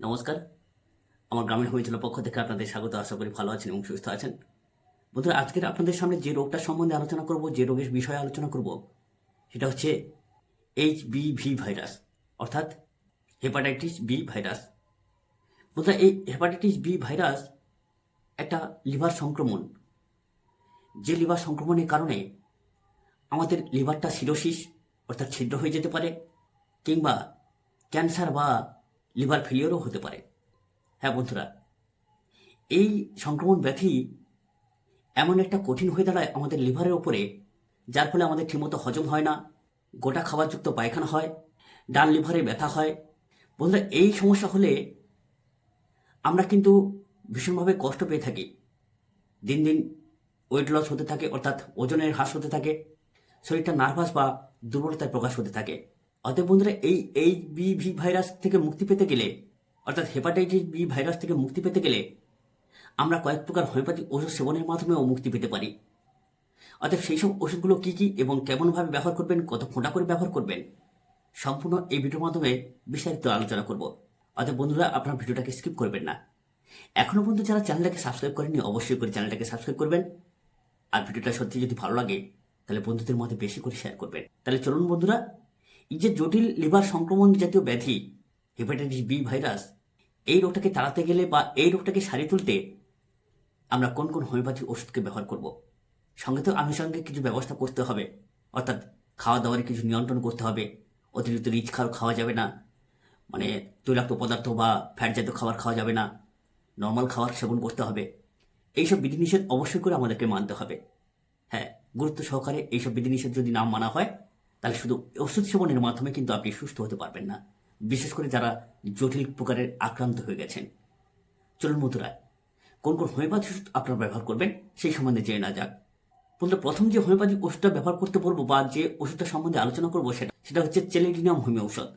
নমস্কার। আমার গ্রামীণ হয়েছিল পক্ষ থেকে আপনাদের স্বাগত। আশা করি ভালো আছেন এবং সুস্থ আছেন। বন্ধুরা, আজকের আপনাদের সামনে যে রোগটা সম্বন্ধে আলোচনা করব, যে রোগের বিষয়ে আলোচনা করব, সেটা হচ্ছে এইচ ভি ভাইরাস অর্থাৎ হেপাটাইটিস বি ভাইরাস বন্ধুরা, এই হেপাটাইটিস বি ভাইরাস একটা লিভার সংক্রমণ। যে লিভার সংক্রমণের কারণে আমাদের লিভারটা সিরোসিস, অর্থাৎ ছিদ্র হয়ে যেতে পারে, কিংবা ক্যান্সার বা লিভার ফেলিওরও হতে পারে। হ্যাঁ বন্ধুরা, এই সংক্রমণ ব্যাধি এমন একটা কঠিন হয়ে দাঁড়ায় আমাদের লিভারের ওপরে, যার ফলে আমাদের ঠিকমতো হজম হয় না, গোটা খাবারযুক্ত পায়খানা হয়, ডান লিভারে ব্যথা হয়। বন্ধুরা, এই সমস্যা হলে আমরা কিন্তু ভীষণভাবে কষ্ট পেয়ে থাকি। দিন দিন ওয়েট লস হতে থাকে, অর্থাৎ ওজনের হ্রাস হতে থাকে, শরীরটা নার্ভাস বা দুর্বলতায় প্রকাশ হতে থাকে। অতএব বন্ধুরা, এই এইচ বি ভাইরাস থেকে মুক্তি পেতে গেলে, অর্থাৎ হেপাটাইটিস বি ভাইরাস থেকে মুক্তি পেতে গেলে, আমরা কয়েক প্রকার হোমিওপ্যাথিক ওষুধ সেবনের মাধ্যমেও মুক্তি পেতে পারি। অতএব সেই সব ওষুধগুলো কী কী এবং কেমনভাবে ব্যবহার করবেন, কত ফোঁটা করে ব্যবহার করবেন, সম্পূর্ণ এই ভিডিওর মাধ্যমে বিস্তারিত আলোচনা করব। অতএব বন্ধুরা, আপনার ভিডিওটাকে স্কিপ করবেন না। এখনও পর্যন্ত যারা চ্যানেলটাকে সাবস্ক্রাইব করেনি অবশ্যই করে চ্যানেলটাকে সাবস্ক্রাইব করবেন। আর ভিডিওটা সত্যি যদি ভালো লাগে, তাহলে বন্ধুদের মধ্যে বেশি করে শেয়ার করবেন। তাহলে চলুন বন্ধুরা যে জটিল লিভার সংক্রমণ জাতীয় ব্যাধি হেপাটাইটিস বি ভাইরাস এই রোগটাকে তাড়াতে গেলে বা এই রোগটাকে সারিয়ে তুলতে আমরা কোন কোন হোমিওপ্যাথি ওষুধকে ব্যবহার করব। সঙ্গে তো আনুষঙ্গিক কিছু ব্যবস্থা করতে হবে, অর্থাৎ খাওয়া দাওয়ার কিছু নিয়ন্ত্রণ করতে হবে, অতিরিক্ত রিচ খাওয়া খাওয়া যাবে না মানে তৈলাক্ত পদার্থ বা ফ্যাট জাতীয় খাবার খাওয়া যাবে না নর্মাল খাবার সেবন করতে হবে, এইসব বিধিনিষেধ অবশ্যই করে আমাদেরকে মানতে হবে। হ্যাঁ গুরুত্ব সহকারে এইসব বিধিনিষেধ যদি না মানা হয় তাহলে শুধু ওষুধ সেবনের মাধ্যমে কিন্তু আপনি সুস্থ হতে পারবেন না। বিশেষ করে যারা জটিল প্রকারের আক্রান্ত হয়ে গেছেন। চলুন মধুরা কোন কোন হোমিওপ্যাথি ওষুধ আপনারা ব্যবহার করবেন সেই সম্বন্ধে জেনে না যাক। বলতে প্রথম যে হোমিওপ্যাথি ওষুধটা ব্যবহার করতে বলব বা যে ওষুধটা সম্বন্ধে আলোচনা করব সেটা সেটা হচ্ছে চেলেডিনাম হোমিও ঔষধ।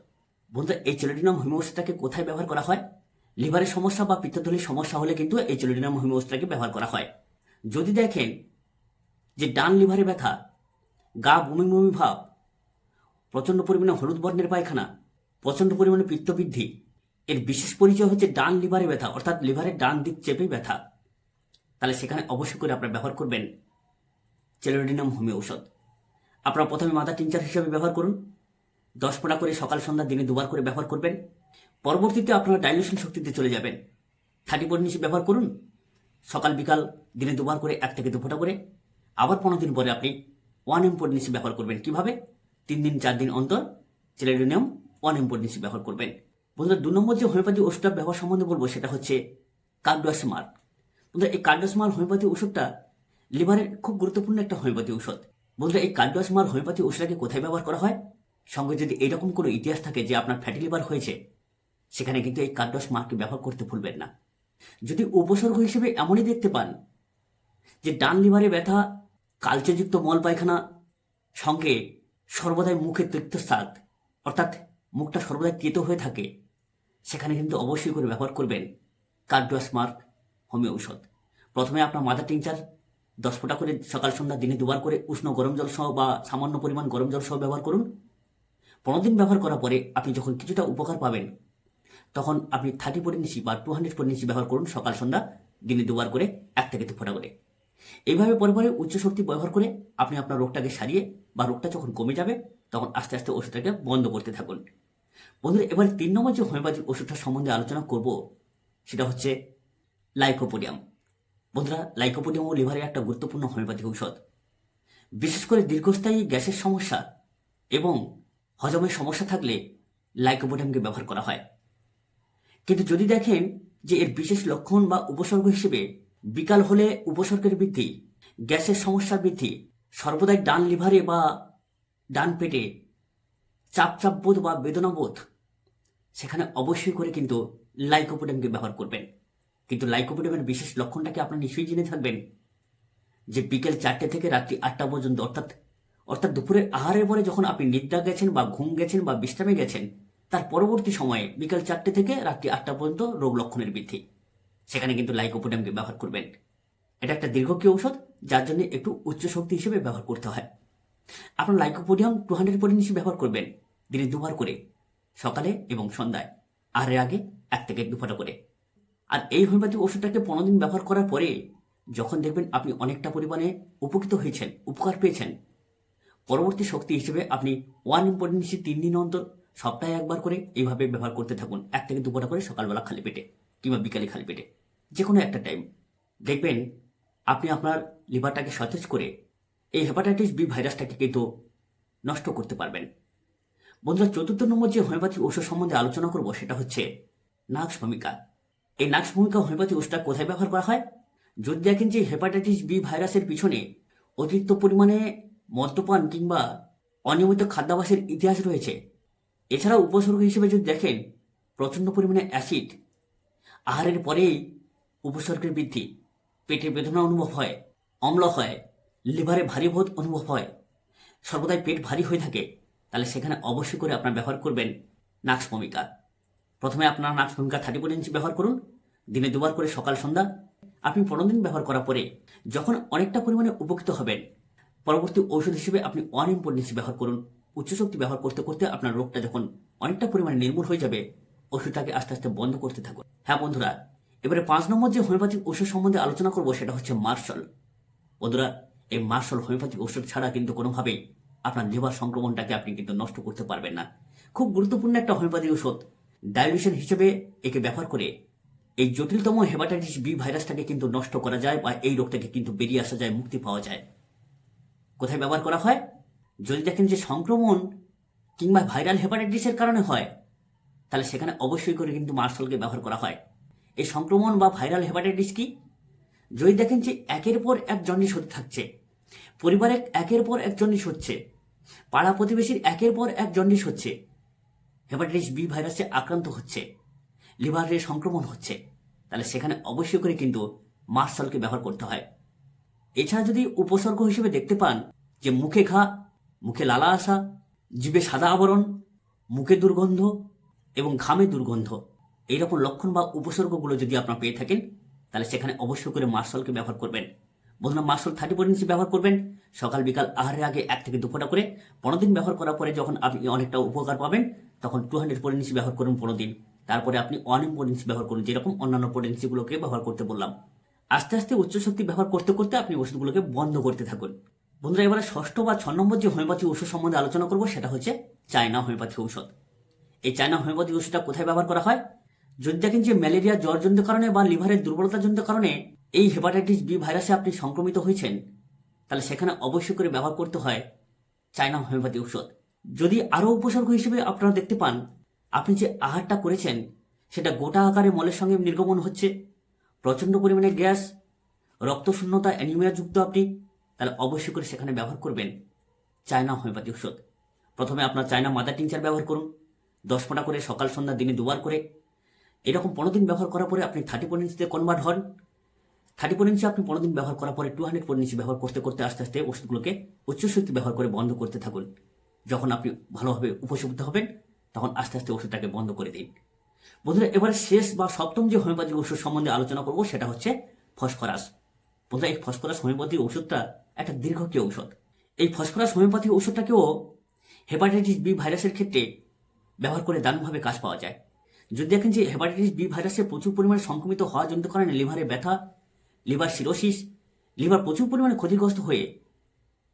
বন্ধুরা, এই চেলেডিনাম হোমিও ওষুধটাকে কোথায় ব্যবহার করা হয়? লিভারের সমস্যা বা পিত্তথলির সমস্যা হলে কিন্তু এই চেলেডিনাম হোমিও ওষুধটাকে ব্যবহার করা হয়। যদি দেখেন যে ডান লিভারে ব্যথা, গা বমি বমি ভাব প্রচণ্ড পরিমাণে হলুদ বর্ণের পায়খানা, প্রচণ্ড পরিমাণে পিত্তবৃদ্ধি। এর বিশেষ পরিচয় হচ্ছে ডান লিভারে ব্যথা, অর্থাৎ লিভারের ডান দিক চেপে ব্যথা। তাহলে সেখানে অবশ্যই করে আপনারা ব্যবহার করবেন চেলোডিনাম হোমিও ঔষধ। আপনারা প্রথমে মাথা টিনচার হিসেবে ব্যবহার করুন। দশ ফোঁটা করে সকাল, সন্ধ্যা, দিনে দুবার করে ব্যবহার করবেন। পরবর্তীতে আপনারা ডাইলুশন শক্তিতে চলে যাবেন। থার্টি নিচে ব্যবহার করুন। সকাল, বিকাল, দিনে দুবার করে, এক থেকে দু ফোঁটা করে। আবার পনেরো দিন পরে আপনি ওয়ান এম নিচে ব্যবহার করবেন। কীভাবে? তিন দিন, চার দিন অন্তর চেলেডোনিয়াম ওয়ান নিচে ব্যবহার করবেন। বন্ধুরা, দু নম্বর যে হোমিওপ্যাথি ওষুধটা ব্যবহার সম্বন্ধে বলব, সেটা হচ্ছে কার্ডোয়াসমার বন্ধুরা, এই কার্ডোয়াসমার হোমিওপ্যাথি ওষুধটা লিভারের খুব গুরুত্বপূর্ণ একটা হোমিওপ্যাথি ঔষধ। বন্ধুরা, এই কার্ডোয়াসমার হোমিওপ্যাথি ওষুধটাকে কোথায় ব্যবহার করা হয়? সঙ্গে যদি এরকম কোনো ইতিহাস থাকে যে আপনার ফ্যাটি লিভার হয়েছে, সেখানে কিন্তু এই কার্ডোয়াসমারকে ব্যবহার করতে ভুলবেন না। যদি উপসর্গ হিসেবে এমনই দেখতে পান যে ডান লিভারে ব্যথা, কালচেযুক্ত মল পায়খানা, সঙ্গে সর্বদাই মুখে তিক্তস্বাদ অর্থাৎ মুখটা সর্বদাই তেতো হয়ে থাকে। সেখানে কিন্তু অবশ্যই করে ব্যবহার করবেন কার্ডোয়াসমার্ক হোমিও ঔষধ। প্রথমে আপনার মাদার টিংচার দশ ফোঁটা করে সকাল সন্ধ্যা, দিনে দুবার করে উষ্ণ গরম জল সহ বা সামান্য পরিমাণ গরম জল সহ ব্যবহার করুন। পনেরো দিন ব্যবহার করার পরে আপনি যখন কিছুটা উপকার পাবেন, তখন আপনি থার্টি ফোর নিচি বা টু হান্ড্রেড ফোর নিচি ব্যবহার করুন সকাল সন্ধ্যা, দিনে দুবার করে, এক থেকে দু ফোঁটা করে। এইভাবে পরে পরে উচ্চ শক্তি ব্যবহার করে আপনি আপনার রোগটাকে সারিয়ে বা রোগটা যখন কমে যাবে, তখন আস্তে আস্তে ওষুধটাকে বন্ধ করতে থাকুন। বন্ধুরা, এবারে তিন নম্বর যে হোমিওপ্যাথিক ওষুধটা সম্বন্ধে আলোচনা করব, সেটা হচ্ছে লাইকোপোডিয়াম। বন্ধুরা, লাইকোপোডিয়াম ও লিভারের একটা গুরুত্বপূর্ণ হোমিওপ্যাথিক ঔষধ। বিশেষ করে দীর্ঘস্থায়ী গ্যাসের সমস্যা এবং হজমের সমস্যা থাকলে লাইকোপোডিয়ামকে ব্যবহার করা হয়। কিন্তু যদি দেখেন যে এর বিশেষ লক্ষণ বা উপসর্গ হিসেবে বিকাল হলে উপসর্গের বৃদ্ধি, গ্যাসের সমস্যা বৃদ্ধি, সর্বদাই ডান লিভারে বা ডান পেটে চাপ চাপ বোধ বা বেদনা বোধ সেখানে অবশ্যই করে কিন্তু লাইকোপোডিয়ামকে ব্যবহার করবেন। কিন্তু লাইকোপোডিয়ামের বিশেষ লক্ষণটাকে আপনার নিশ্চয়ই জেনে থাকবেন যে বিকেল চারটে থেকে রাত্রি আটটা পর্যন্ত, অর্থাৎ অর্থাৎ দুপুরের আহারের পরে যখন আপনি নিদ্রা গেছেন বা ঘুম গেছেন বা বিশ্রামে গেছেন, তার পরবর্তী সময়ে বিকেল চারটে থেকে রাত্রি আটটা পর্যন্ত রোগ লক্ষণের বৃদ্ধি। সেখানে কিন্তু লাইকোপোডিয়ামকে ব্যবহার করবেন। এটা একটা দীর্ঘকীয় ঔষধ, যার জন্য একটু উচ্চ শক্তি হিসেবে ব্যবহার করতে হয়। আপনার লাইকোপোডিয়াম টু হান্ড্রেড পরিণ হিসেবে ব্যবহার করবেন দিনে দুবার করে, সকালে এবং সন্ধ্যায়, আর এর আগে এক থেকে দু ফোঁটা করে। আর এই হোমিওপ্যাথিক ওষুধটাকে পনেরো দিন ব্যবহার করার পরে যখন দেখবেন আপনি অনেকটা পরিমাণে উপকৃত হয়েছেন, উপকার পেয়েছেন, পরবর্তী শক্তি হিসেবে আপনি ওয়ান ইম্পর্টেন্সি তিন দিন অন্তর সপ্তাহে একবার করে এইভাবে ব্যবহার করতে থাকুন। এক থেকে দুপুরা করে সকালবেলা খালি পেটে কিংবা বিকালে খালি পেটে। যে কোনো একটা টাইম দেখবেন, আপনি আপনার লিভারটাকে সতেজ করে এই হেপাটাইটিস বি ভাইরাসটাকে কিন্তু নষ্ট করতে পারবেন। বন্ধুরা, চতুর্থ নম্বর যে হোমিওপ্যাথি ওষুধ সম্বন্ধে আলোচনা করব সেটা হচ্ছে নাক্স ভূমিকা। এই নাক্স ভূমিকা হোমিওপ্যাথি ওষুধটা কোথায় ব্যবহার করা হয়? যদি দেখেন যে হেপাটাইটিস বি ভাইরাসের পিছনে অতিরিক্ত পরিমাণে মদ্যপান কিংবা অনিয়মিত খাদ্যাভ্যাসের ইতিহাস রয়েছে এছাড়া উপসর্গ হিসেবে যদি দেখেন, প্রচণ্ড পরিমাণে অ্যাসিড আহারের পরেই উপসর্গের বৃদ্ধি। পেটে বেদনা অনুভব হয়, অম্ল হয়, লিভারে ভারী বোধ অনুভব হয়। সর্বদাই পেট ভারী হয়ে থাকে, তাহলে সেখানে অবশ্যই করে আপনার ব্যবহার করবেন নাক্স ভূমিকা প্রথমে আপনার নাক্স ভূমিকা থার্টি ফোর ইঞ্চি ব্যবহার করুন, দিনে দুবার করে সকাল, সন্ধ্যা। আপনি পনেরো দিন ব্যবহার করার পরে যখন অনেকটা পরিমাণে উপকৃত হবেন, পরবর্তী ঔষধ হিসেবে আপনি ওয়ান ইম্পোর্টেন্সি ব্যবহার করুন। উচ্চ শক্তি ব্যবহার করতে করতে আপনার রোগটা যখন অনেকটা পরিমাণে নির্মূল হয়ে যাবে ওষুধটাকে আস্তে আস্তে বন্ধ করতে থাকুন। হ্যাঁ বন্ধুরা এবারে পাঁচ নম্বর যে হোমিওপ্যাথিক ওষুধ সম্বন্ধে আলোচনা করব সেটা হচ্ছে মার্শাল। বন্ধুরা, এই মার্শাল হোমিওপ্যাথিক ওষুধ ছাড়া কিন্তু কোনোভাবেই আপনার লিভার সংক্রমণটাকে আপনি কিন্তু নষ্ট করতে পারবেন না। খুব গুরুত্বপূর্ণ একটা হোমিওপ্যাথিক ওষুধ। ডায়ালিসিন হিসেবে একে ব্যবহার করে এই জটিলতম হেপাটাইটিস বি ভাইরাসটাকে কিন্তু নষ্ট করা যায় বা এই রোগ থেকে কিন্তু বেরিয়ে আসা যায়, মুক্তি পাওয়া যায়। কোথায় ব্যবহার করা হয়? যদি দেখেন যে সংক্রমণ কিংবা ভাইরাল হেপাটাইটিসের কারণে হয়, তাহলে সেখানে অবশ্যই করে কিন্তু মার্শালকে ব্যবহার করা হয়। এই সংক্রমণ বা ভাইরাল হেপাটাইটিস কি? যদি দেখেন যে একের পর এক জন্ডিস হতে থাকছে। পরিবারে একের পর এক জন্ডিস হচ্ছে পাড়া প্রতিবেশীর একের পর এক জন্ডিস হচ্ছে হেপাটাইটিস বি ভাইরাসে আক্রান্ত হচ্ছে। লিভারে সংক্রমণ হচ্ছে। তাহলে সেখানে অবশ্যই করে কিন্তু মার্শালকে ব্যবহার করতে হয়। এছাড়া যদি উপসর্গ হিসেবে দেখতে পান যে মুখে ঘা, মুখে লালা আসা, জিভে সাদা আবরণ, মুখে দুর্গন্ধ এবং ঘামে দুর্গন্ধ এইরকম লক্ষণ বা উপসর্গগুলো যদি আপনারা পেয়ে থাকেন, তাহলে সেখানে অবশ্যই করে মার্শালকে ব্যবহার করবেন। বন্ধুরা, মার্শাল থার্টি ইঞ্চি ব্যবহার করবেন। সকাল, বিকাল, আহারের আগে এক থেকে দু ফোঁটা করে পনেরো দিন ব্যবহার করার পরে যখন আপনি অনেকটা উপকার পাবেন, তখন টু হান্ড্রেড ইঞ্চি ব্যবহার করুন পনেরো দিন। তারপরে আপনি এম ইঞ্চি ব্যবহার করুন, যেরকম অন্যান্য পোটেন্সিগুলোকে ব্যবহার করতে বললাম। আস্তে আস্তে উচ্চ শক্তি ব্যবহার করতে করতে আপনি ওষুধগুলোকে বন্ধ করতে থাকুন। বন্ধুরা, এবারে ষষ্ঠ বা ছ নম্বর যে হোমিওপ্যাথি ওষুধ সম্বন্ধে আলোচনা করব, সেটা হচ্ছে চায়না হোমিওপ্যাথি ঔষধ। এই চায়না হোমিওপ্যাথি ওষুধটা কোথায় ব্যবহার করা হয়? যদি দেখেন যে ম্যালেরিয়া জ্বর জ্বরজনিত কারণে বা লিভারের দুর্বলতাজনিত কারণে এই হেপাটাইটিস বি ভাইরাসে আপনি সংক্রমিত হয়েছেন, তাহলে সেখানে অবশ্যই করে ব্যবহার করতে হয় চায়না হোমিওপ্যাথি ঔষধ। যদি আরও উপসর্গ হিসেবে আপনারা দেখতে পান, আপনি যে আহারটা করেছেন, সেটা গোটা আকারে মলের সঙ্গে নির্গমন হচ্ছে, প্রচণ্ড পরিমাণে গ্যাস, রক্তশূন্যতা অ্যানিমিয়াযুক্ত আপনি, তাহলে অবশ্যই করে সেখানে ব্যবহার করবেন চায়না হোমিওপ্যাথি ঔষধ। প্রথমে আপনার চায়না মাদার টিংচার ব্যবহার করুন, দশ ফোঁটা করে সকাল সন্ধ্যা দিনে দুবার করে এরকম পনেরো দিন ব্যবহার করার পরে আপনি থার্টি ইঞ্চিতে কনভার্ট হন। থার্টি ইঞ্চি আপনি পনেরো দিন ব্যবহার করার পরে টু হান্ড্রেড ইঞ্চি ব্যবহার করতে করতে আস্তে আস্তে ওষুধগুলোকে উচ্চ শক্তি ব্যবহার করে বন্ধ করতে থাকুন। যখন আপনি ভালোভাবে উপশমিত হবেন, তখন আস্তে আস্তে ওষুধটাকে বন্ধ করে দিন। বন্ধুরা, এবার শেষ বা সপ্তম যে হোমিওপ্যাথিক ওষুধ সম্বন্ধে আলোচনা করব, সেটা হচ্ছে ফসফরাস। বন্ধুরা, এই ফসফরাস হোমিওপ্যাথিক ওষুধটা একটা দীর্ঘকীয় ঔষধ। এই ফসফরাস হোমিওপ্যাথিক ওষুধটাকেও হেপাটাইটিস বি ভাইরাসের ক্ষেত্রে ব্যবহার করে দারুণভাবে কাজ পাওয়া যায়। যদি দেখেন যে হেপাটাইটিস বি ভাইরাসে প্রচুর পরিমাণে সংক্রমিত হওয়া জনিত কারণে লিভারে ব্যথা, লিভার সিরোসিস লিভার প্রচুর পরিমাণে ক্ষতিগ্রস্ত হয়ে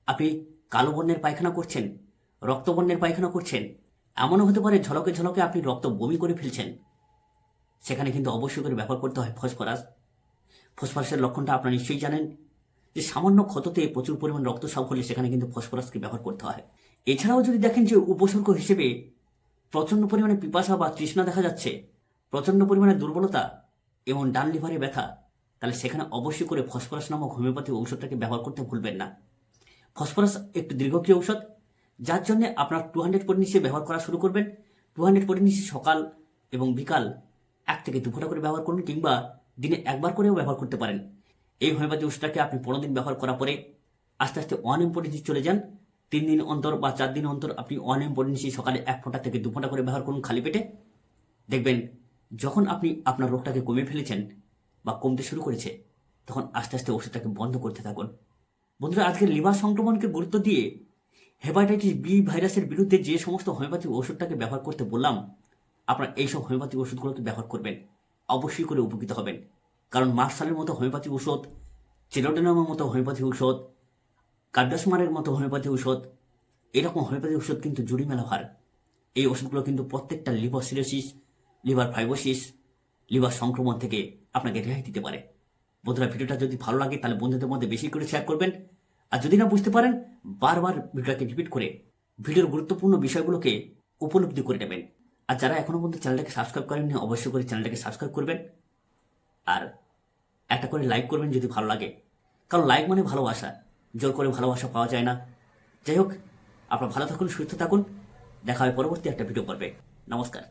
আপনি কালো বর্ণের পায়খানা করছেন রক্তবর্ণের পায়খানা করছেন, এমনও হতে পারে ঝলকে ঝলকে আপনি রক্ত বমি করে ফেলছেন। সেখানে কিন্তু অবশ্যই করে ব্যবহার করতে হয় ফসফরাস। ফসফরাসের লক্ষণটা আপনারা নিশ্চয়ই জানেন, যে সামান্য ক্ষততে প্রচুর পরিমাণ রক্তস্রাব হলে সেখানে কিন্তু ফসফরাসকে ব্যবহার করতে হয়। এছাড়াও যদি দেখেন যে উপসর্গ হিসেবে প্রচণ্ড পরিমাণে পিপাসা বা তৃষ্ণা দেখা যাচ্ছে। প্রচণ্ড পরিমাণে দুর্বলতা এবং ডান লিভারে ব্যথা। তাহলে সেখানে অবশ্যই করে ফসফরাস নামক হোমিওপ্যাথি ঔষধটাকে ব্যবহার করতে ভুলবেন না। ফসফরাস একটু দীর্ঘক্রিয় ঔষধ, যার জন্য আপনার টু হান্ড্রেড পরিনিশে ব্যবহার করা শুরু করবেন। টু হান্ড্রেড পরিনিশে সকাল এবং বিকাল এক থেকে দু করে ব্যবহার করুন কিংবা দিনে একবার করেও ব্যবহার করতে পারেন। এই হোমিওপ্যাথি ওষুধটাকে আপনি পনেরো দিন ব্যবহার করার পরে আস্তে আস্তে ওয়ান এম চলে যান। তিন দিন অন্তর বা চার দিন অন্তর আপনি ওয়ান এম পরিনিশি সকালে এক ফোঁটা থেকে দু ফোঁটা করে ব্যবহার করুন খালি পেটে। দেখবেন যখন আপনি আপনার রোগটাকে কমে ফেলেছেন বা কমতে শুরু করেছে, তখন আস্তে আস্তে ওষুধটাকে বন্ধ করতে থাকুন। বন্ধুরা আজকে লিভার সংক্রমণকে গুরুত্ব দিয়ে হেপাটাইটিস বি ভাইরাসের বিরুদ্ধে যে সমস্ত হোমিওপ্যাথিক ওষুধটাকে ব্যবহার করতে বললাম, আপনার এইসব হোমিওপ্যাথিক ওষুধগুলোকে ব্যবহার করবেন। অবশ্যই করে উপকৃত হবেন। কারণ মার্শালের মতো হোমিওপ্যাথিক ওষুধ চিরোডেনামের মতো হোমিওপ্যাথি ঔষধ কার্ডাসমারের মতো হোমিওপ্যাথি ঔষধ, এরকম হোমিওপ্যাথি ওষুধ কিন্তু জুড়ি মেলা ভার এই ওষুধগুলো কিন্তু প্রত্যেকটা liver cirrhosis liver fibrosis, liver সংক্রমণ থেকে আপনাকে রেহাই দিতে পারে। বন্ধুরা, ভিডিওটা যদি ভালো লাগে, তাহলে বন্ধুদের মধ্যে বেশি করে শেয়ার করবেন। আর যদি না বুঝতে পারেন, বারবার ভিডিওটাকে রিপিট করে ভিডিওর গুরুত্বপূর্ণ বিষয়গুলোকে উপলব্ধি করে নেবেন। আর যারা এখনও পর্যন্ত চ্যানেলটাকে সাবস্ক্রাইব করেননি, অবশ্যই করে চ্যানেলটাকে সাবস্ক্রাইব করবেন। আর একটা করে লাইক করবেন যদি ভালো লাগে। কারণ লাইক মানে ভালোবাসা। জোর করে ভালোবাসা পাওয়া যায় না। যাই হোক, আপনারা ভালো থাকুন, সুস্থ থাকুন। দেখা হয় পরবর্তী একটা ভিডিও পর্বে। নমস্কার।